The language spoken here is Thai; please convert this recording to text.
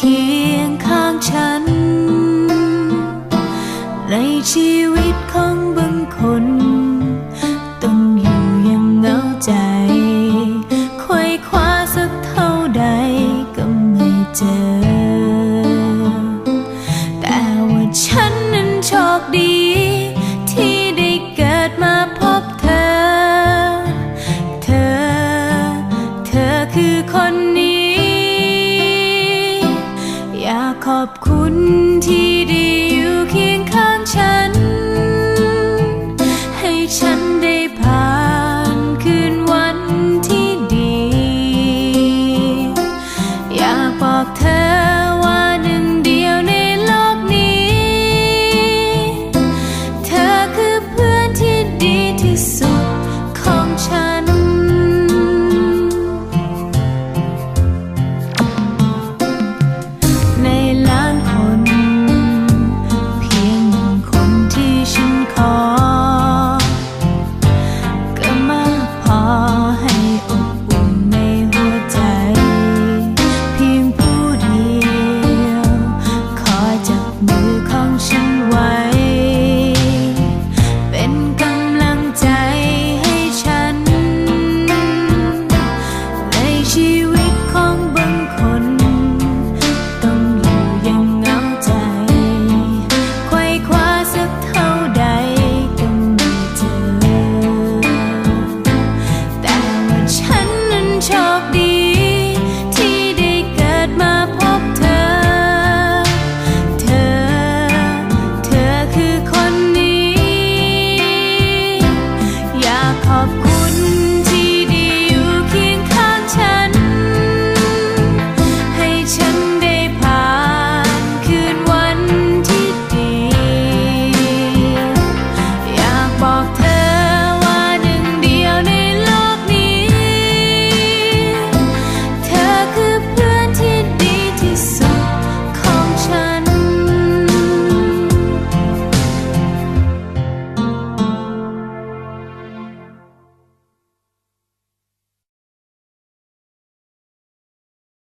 เคียงข้างฉัน ในชีวิตของบางคน ต้องอยู่ยังเหงาใจควยคว้าสักเท่าใดก็ไม่เจอ แต่ว่าฉันนั้นโชคดี ขอบคุณที่ได้อยู่เคียงข้าง